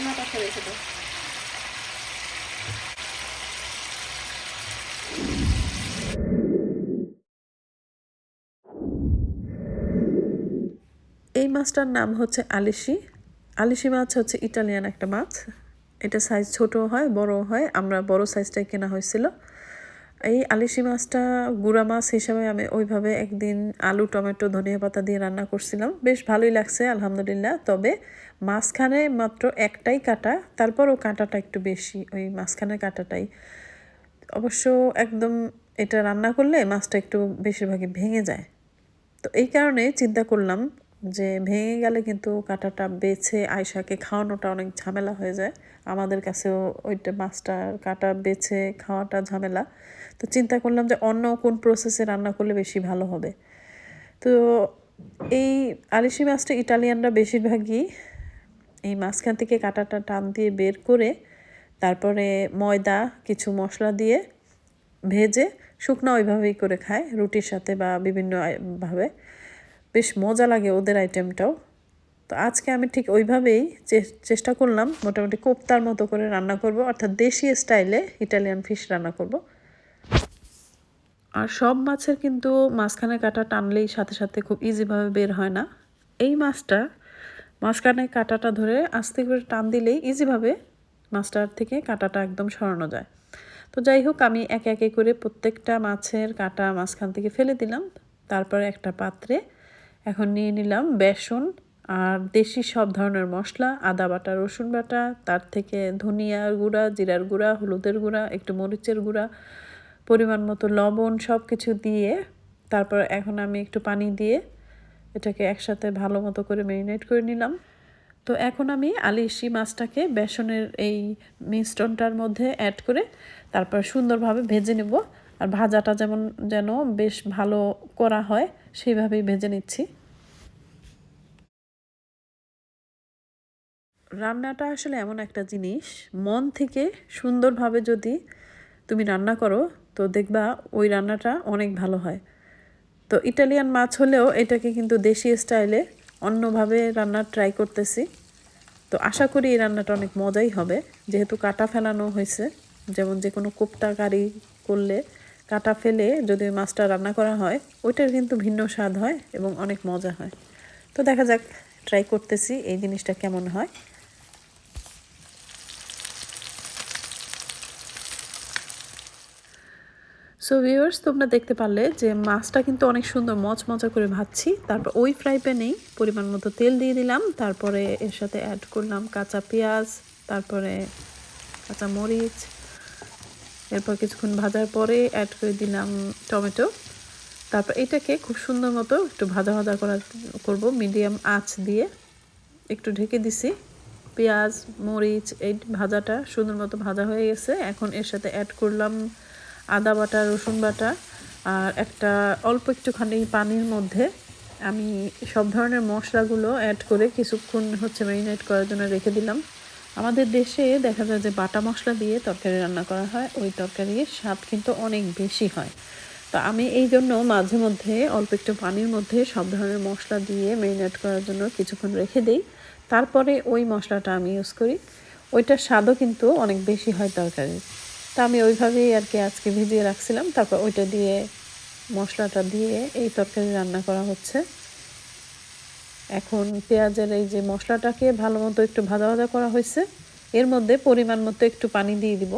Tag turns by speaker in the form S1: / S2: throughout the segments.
S1: রান্না রেখে দাও।
S2: এই মাছটার নাম হচ্ছে আলিশি। আলিশি মাছ হচ্ছে ইটালিয়ান একটা মাছ। এটা সাইজ ছোট হয় বড় হয়। আমরা বড় সাইজটাই কেনা হয়েছিল। এই আলিশি মাছটা গুঁড়া মাছ হিসাবে আমি ওইভাবে একদিন আলু, টমেটো, ধনিয়া পাতা দিয়ে রান্না করছিলাম। বেশ ভালোই লাগছে, আলহামদুলিল্লাহ। তবে মাঝখানে মাত্র একটাই কাটা, তারপরও কাঁটাটা একটু বেশি, ওই মাঝখানের কাঁটাটাই। অবশ্য একদম এটা রান্না করলে মাছটা একটু বেশিরভাগই ভেঙে যায়। তো এই কারণে চিন্তা করলাম যে ভেঙে গেলে কিন্তু কাঁটাটা বেছে আয়সাকে খাওয়ানোটা অনেক ঝামেলা হয়ে যায়। আমাদের কাছেও ওইটা মাছটার কাঁটা বেছে খাওয়াটা ঝামেলা। তো চিন্তা করলাম যে অন্য কোন প্রসেসে রান্না করলে বেশি ভালো হবে। তো এই আলিশি মাছটা ইটালিয়ানরা বেশিরভাগই এই মাঝখান থেকে কাঁটাটা টান দিয়ে বের করে তারপরে ময়দা, কিছু মশলা দিয়ে ভেজে শুকনো ওইভাবেই করে খায় রুটির সাথে বা বিভিন্নভাবে ভাবে। বেশ মজা লাগে ওদের আইটেমটাও তো আজকে আমি ঠিক ওইভাবেই চেষ্টা করলাম মোটামুটি কোপ্তার মতো করে রান্না করব, অর্থাৎ দেশি স্টাইলে ইটালিয়ান ফিশ রান্না করব। আর সব মাছের কিন্তু মাঝখানে কাটা টানলেই সাথে সাথে খুব ইজিভাবে বের হয় না। এই মাছটা মাঝখানে কাটাটা ধরে আস্তে করে টান দিলেই ইজিভাবে মাছটার থেকে কাটাটা একদম সরানো যায়। তো যাই হোক, আমি একে একে করে প্রত্যেকটা মাছের কাটা মাঝখান থেকে ফেলে দিলাম। তারপরে একটা পাত্রে এখন নিয়ে নিলাম বেসন আর দেশি সব ধরনের মশলা, আদা বাটা, রসুন বাটা, তার থেকে ধনিয়ার গুঁড়া, জিরার গুঁড়া, হলুদের গুঁড়া, একটু মরিচের গুঁড়া, পরিমাণ মতো লবণ সব কিছু দিয়ে তারপর এখন আমি একটু পানি দিয়ে এটাকে একসাথে ভালো মতো করে ম্যারিনেট করে নিলাম। তো এখন আমি আলিশি মাছটাকে বেসনের এই মিশ্রণটার মধ্যে অ্যাড করে তারপর সুন্দরভাবে ভেজে নেব। আর ভাজাটা যেমন যেন বেশ ভালো করা হয়, সেইভাবেই ভেজে নিচ্ছি। রান্নাটা আসলে এমন একটা জিনিস, মন থেকে সুন্দরভাবে যদি তুমি রান্না করো, তো দেখবা ওই রান্নাটা অনেক ভালো হয়। তো ইটালিয়ান মাছ হলেও এটাকে কিন্তু দেশি স্টাইলে অন্যভাবে রান্না ট্রাই করতেছি। তো আশা করি এই রান্নাটা অনেক মজাই হবে। যেহেতু কাটা ফেলানো হয়েছে, যেমন যে কোনো কোপ্তা কারি করলে কাটা ফেলে যদি মাছটা রান্না করা হয়, ওইটার কিন্তু ভিন্ন স্বাদ হয় এবং অনেক মজা হয়। তো দেখা যাক ট্রাই করতেছি এই জিনিসটা কেমন হয়। সো ভিউয়ার্স তোমরা দেখতে পারলে যে মাছটা কিন্তু অনেক সুন্দর মচমচা করে ভাজছি। তারপর ওই ফ্রাই প্যানেই পরিমাণ মতো তেল দিয়ে দিলাম। তারপরে এর সাথে অ্যাড করলাম কাঁচা পেঁয়াজ, তারপরে কাঁচা মরিচ এরপর কিছুক্ষণ ভাজার পরে অ্যাড করে দিলাম টমেটো। তারপর এটাকে খুব সুন্দর মতো একটু ভাজা ভাজা করা করব মিডিয়াম আঁচ দিয়ে। একটু ঢেকে দিছি। পেঁয়াজ, মরিচ, এই ভাজাটা সুন্দর মতো ভাজা হয়ে গেছে। এখন এর সাথে অ্যাড করলাম আদা বাটা, রসুন বাটা আর একটা অল্প একটুখানি পানির মধ্যে আমি সব ধরনের মশলাগুলো অ্যাড করে কিছুক্ষণ হচ্ছে ম্যারিনেট করার জন্য রেখে দিলাম। আমাদের দেশে দেখা যায় যে বাটা মশলা দিয়ে তরকারি রান্না করা হয়। ওই তরকারির স্বাদ কিন্তু অনেক বেশি হয়। তো আমি এই জন্য মাঝে মধ্যে, অল্প একটু পানির মধ্যে সব ধরনের মশলা দিয়ে ম্যারিনেট করার জন্য কিছুক্ষণ রেখে দিই। তারপরে ওই মশলাটা আমি ইউজ করি। ওইটার স্বাদও কিন্তু অনেক বেশি হয় তরকারির। তা আমি ওইভাবেই আর কি আজকে ভিজিয়ে রাখছিলাম। তারপর ওইটা দিয়ে মশলাটা দিয়ে এই তরকারি রান্না করা হচ্ছে। এখন পেঁয়াজের এই যে মশলাটাকে ভালো মতো একটু ভাজা ভাজা করা হয়েছে। এর মধ্যে পরিমাণ মতো একটু পানি দিয়ে দিব।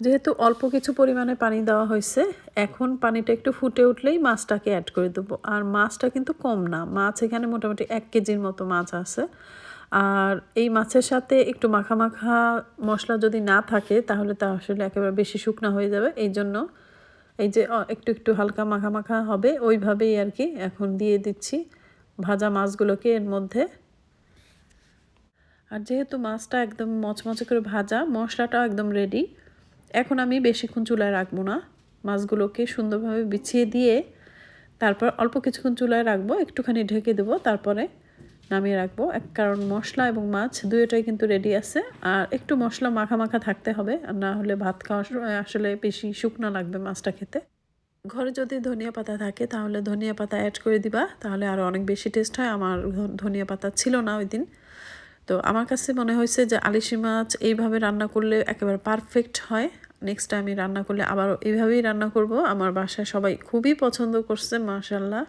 S2: যেহেতু অল্প কিছু পরিমাণে পানি দেওয়া হয়েছে, এখন পানিটা একটু ফুটে উঠলেই মাছটাকে অ্যাড করে দেবো। আর মাছটা কিন্তু কম না, মাছ এখানে মোটামুটি এক কেজির মতো মাছ আছে। আর এই মাছের সাথে একটু মাখা মাখা মশলা যদি না থাকে, তাহলে তা আসলে একেবারে বেশি শুকনা হয়ে যাবে। এই জন্য এই যে একটু একটু হালকা মাখা মাখা হবে, ওইভাবেই আর কি এখন দিয়ে দিচ্ছি ভাজা মাছগুলোকে এর মধ্যে। আর যেহেতু মাছটা একদম মচমচে করে ভাজা মশলাটাও একদম রেডি এখন আমি বেশিক্ষণ চুলায় রাখব না। মাছগুলোকে সুন্দরভাবে বিছিয়ে দিয়ে তারপর অল্প কিছুক্ষণ চুলায় রাখব, একটুখানি ঢেকে দেবো, তারপরে নামিয়ে রাখব। এক কারণ মশলা এবং মাছ দুয়োটাই কিন্তু রেডি আছে। আর একটু মশলা মাখা মাখা থাকতে হবে, আর না হলে ভাত খাওয়া আসলে বেশি শুকনো লাগবে মাছটা খেতে। ঘরে যদি ধনিয়া পাতা থাকে, তাহলে ধনিয়া পাতা অ্যাড করে দিবা। তাহলে আরও অনেক বেশি টেস্ট হয়। আমার ধনিয়া পাতা ছিল না ওই দিন। তো আমার কাছে মনে হয়েছে যে আলিশি মাছ এইভাবে রান্না করলে একেবারে পারফেক্ট হয়। নেক্সট আমি রান্না করলে আবারও এইভাবেই রান্না করব। আমার বাসায় সবাই খুবই পছন্দ করছে মাশাল্লাহ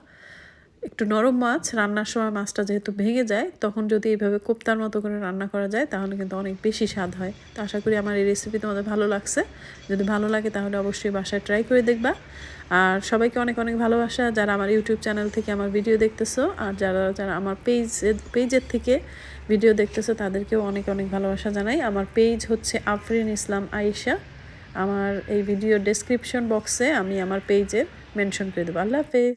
S2: একটু নরম মাছ, রান্নার সময় মাছটা যেহেতু ভেঙে যায়, তখন যদি এইভাবে কোপ্তার মতো করে রান্না করা যায়, তাহলে কিন্তু অনেক বেশি স্বাদ হয়। তো আশা করি আমার এই রেসিপি তোমাদের ভালো লাগছে। যদি ভালো লাগে তাহলে অবশ্যই বাসায় ট্রাই করে দেখবা। আর সবাইকে অনেক অনেক ভালোবাসা যারা আমার ইউটিউব চ্যানেল থেকে আমার ভিডিও দেখতেছো, আর যারা যারা আমার পেজ পেজের থেকে ভিডিও দেখতেছো, তাদেরকেও অনেক অনেক ভালোবাসা জানাই। আমার পেজ হচ্ছে আফরিন ইসলাম আয়েশা। আমার এই ভিডিও ডেসক্রিপশন বক্সে আমি আমার পেজের মেনশন করে দেবো। আল্লাহ হাফেজ।